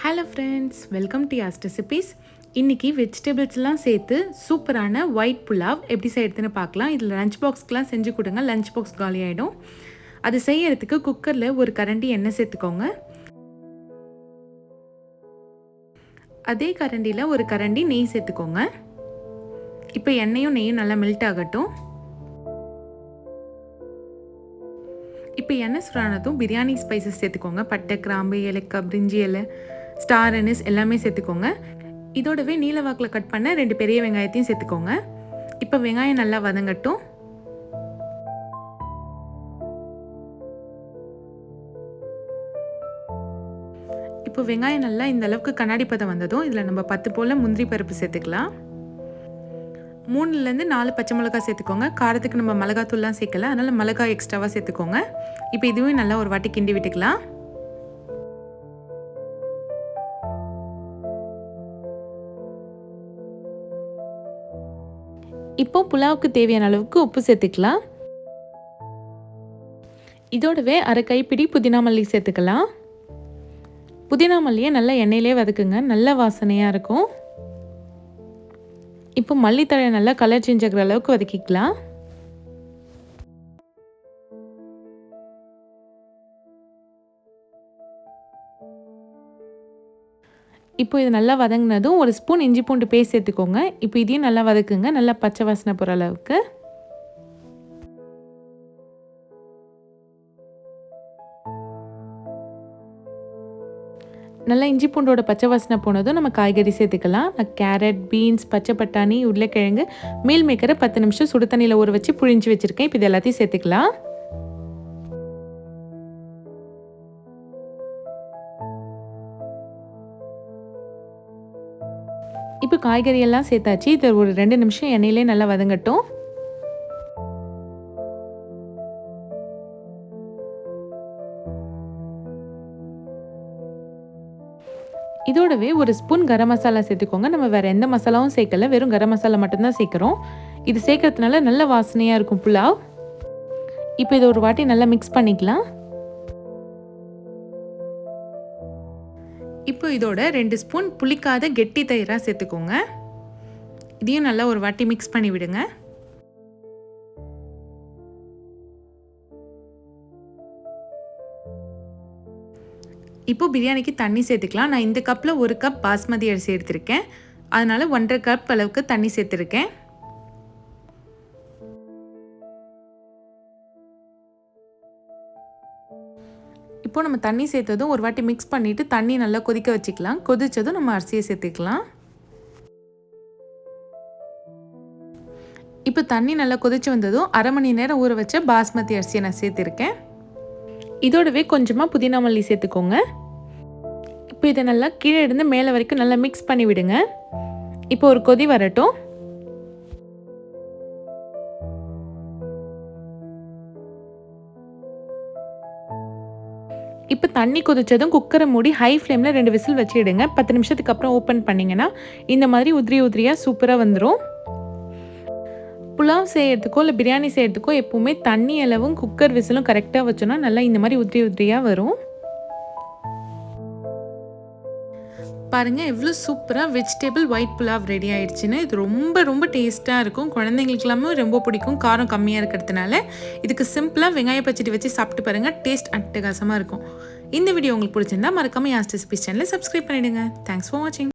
Hello friends welcome to Yas recipes இன்றைக்கி வெஜிடபிள்ஸ்லாம் சேர்த்து சூப்பரான ஒயிட் புலாவ் எப்படி செய்யறதுன்னு பார்க்கலாம். இதில் லஞ்ச் பாக்ஸ்க்கெலாம் செஞ்சு கொடுங்க. லஞ்ச் பாக்ஸ் காலி ஆகிடும் அது செய்யறதுக்கு குக்கரில் ஒரு கரண்டி எண்ணெய் சேர்த்துக்கோங்க. அதே கரண்டியில் ஒரு கரண்டி நெய் சேர்த்துக்கோங்க. இப்போ எண்ணெயும் நெய்யும் நல்லா மெல்ட் ஆகட்டும். இப்போ எண்ணெய் சுடானதும் பிரியாணி ஸ்பைசஸ் சேர்த்துக்கோங்க. பட்டை கிராம்பு ஏலக்காய் பிரிஞ்சி இலை ஸ்டார் அனிஸ் எல்லாமே சேர்த்துக்கோங்க. இதோடவே நீலவாக்கில் கட் பண்ண ரெண்டு பெரிய வெங்காயத்தையும் சேர்த்துக்கோங்க. இப்போ வெங்காயம் நல்லா வதங்கட்டும். இப்போ வெங்காயம் நல்லா இந்த அளவுக்கு கண்ணாடி பதம் வந்ததும் இதில் நம்ம பத்து போல் முந்திரி பருப்பு சேர்த்துக்கலாம். மூணுலேருந்து நாலு பச்சை மிளகாய் சேர்த்துக்கோங்க. காரத்துக்கு நம்ம மிளகாத்தூள்லாம் சேர்க்கல. அதனால் மிளகாய் எக்ஸ்ட்ராவாக சேர்த்துக்கோங்க. இப்போ இதுவும் நல்லா ஒரு வாட்டி கிண்டி விட்டுக்கலாம். இப்போ புலாவுக்கு தேவையான அளவுக்கு உப்பு சேர்த்துக்கலாம். இதோடவே அரை கைப்பிடி புதினா மல்லி சேர்த்துக்கலாம். புதினா மல்லியை நல்லா எண்ணெயிலே வதக்குங்க. நல்ல வாசனையாக இருக்கும். இப்போ மல்லித்தழையை நல்லா கலர் சேஞ்ச் ஆகிற அளவுக்கு வதக்கிக்கலாம். இப்போ இது நல்லா வதங்கினதும் ஒரு ஸ்பூன் இஞ்சி பூண்டு பேஸ்ட் சேர்த்துக்கோங்க. இப்போ இதையும் நல்லா வதக்குங்க. நல்லா பச்சை வாசனை போகிற அளவுக்கு. நல்லா இஞ்சி பூண்டோட பச்சை வாசனை போனதும் நம்ம காய்கறி சேர்த்துக்கலாம். நான் கேரட் பீன்ஸ் பச்சை பட்டாணி உருளைக்கிழங்கு மீல் மேக்கரை பத்து நிமிஷம் சுடு தண்ணியில் ஊற வச்சு புழிஞ்சு வச்சுருக்கேன். இப்போ இது எல்லாத்தையும் சேர்த்துக்கலாம். இப்போ காய்கறி எல்லாம் சேர்த்தாச்சு. இது ஒரு ரெண்டு நிமிஷம் எண்ணெயிலே நல்லா வதங்கட்டும். இதோடவே ஒரு ஸ்பூன் கரம் மசாலா சேர்த்துக்கோங்க. நம்ம வேறு எந்த மசாலாவும் சேர்க்கல. வெறும் கரம் மசாலா மட்டும்தான் சேர்க்குறோம். இது சேர்க்கறதுனால நல்ல வாசனையாக இருக்கும் புலாவ். இப்போ இதை ஒரு வாட்டி நல்லா மிக்ஸ் பண்ணிக்கலாம். இப்போ இதோட ரெண்டு ஸ்பூன் புளிக்காத கெட்டி தயிராக சேர்த்துக்கோங்க. இதையும் நல்லா ஒரு வாட்டி மிக்ஸ் பண்ணி விடுங்க. இப்போ பிரியாணிக்கு தண்ணி சேர்த்துக்கலாம். நான் இந்த கப்பில் ஒரு கப் பாஸ்மதி அரிசி எடுத்திருக்கேன். அதனால் ஒன்றரை கப் அளவுக்கு தண்ணி சேர்த்துருக்கேன். இப்போது நம்ம தண்ணி சேர்த்ததும் ஒரு வாட்டி மிக்ஸ் பண்ணிவிட்டு தண்ணி நல்லா கொதிக்க வச்சுக்கலாம். கொதித்ததும் நம்ம அரிசியை சேர்த்துக்கலாம். இப்போ தண்ணி நல்லா கொதிச்சு வந்ததும் அரை மணி நேரம் ஊற வச்ச பாஸ்மதி அரிசியை நான் சேர்த்துருக்கேன். இதோடவே கொஞ்சமாக புதினா மல்லி சேர்த்துக்கோங்க. இப்போ இதை நல்லா கீழே இருந்து மேலே வரைக்கும் நல்லா மிக்ஸ் பண்ணி விடுங்க இப்போ ஒரு கொதி வரட்டும். இப்போ தண்ணி கொதிச்சதும் குக்கரை மூடி ஹை ஃப்ளேமில் ரெண்டு விசில் வச்சுடுங்க. பத்து நிமிஷத்துக்கு அப்புறம் ஓப்பன் பண்ணிங்கன்னா இந்த மாதிரி உதிரி உதிரியாக சூப்பராக வந்துடும் புலாவ் செய்கிறதுக்கோ இல்லை பிரியாணி செய்கிறதுக்கோ எப்போவுமே தண்ணி அளவும் குக்கர் விசிலும் கரெக்டாக வச்சோன்னா நல்லா இந்த மாதிரி உதிரி உதிரியாக வரும். பாருங்கள் எவ்வளோ சூப்பராக வெஜிடபிள் ஒயிட் புலாவ் ரெடி ஆயிடுச்சுன்னு. இது ரொம்ப ரொம்ப டேஸ்ட்டாக இருக்கும். குழந்தைங்களுக்கெல்லாமே ரொம்ப பிடிக்கும். காரம் கம்மியாக இருக்கிறதுனால. இதுக்கு சிம்பிளாக வெங்காய பச்சடி வச்சு சாப்பிட்டு பாருங்கள் டேஸ்ட் அட்டகாசமாக இருக்கும். இந்த வீடியோ உங்களுக்கு பிடிச்சிருந்தா மறக்காமல் யாஸ்ட் ரெசிபிஸ் சேனலை சப்ஸ்கிரைப் பண்ணிவிடுங்க தேங்க்ஸ் ஃபார் வாட்சிங்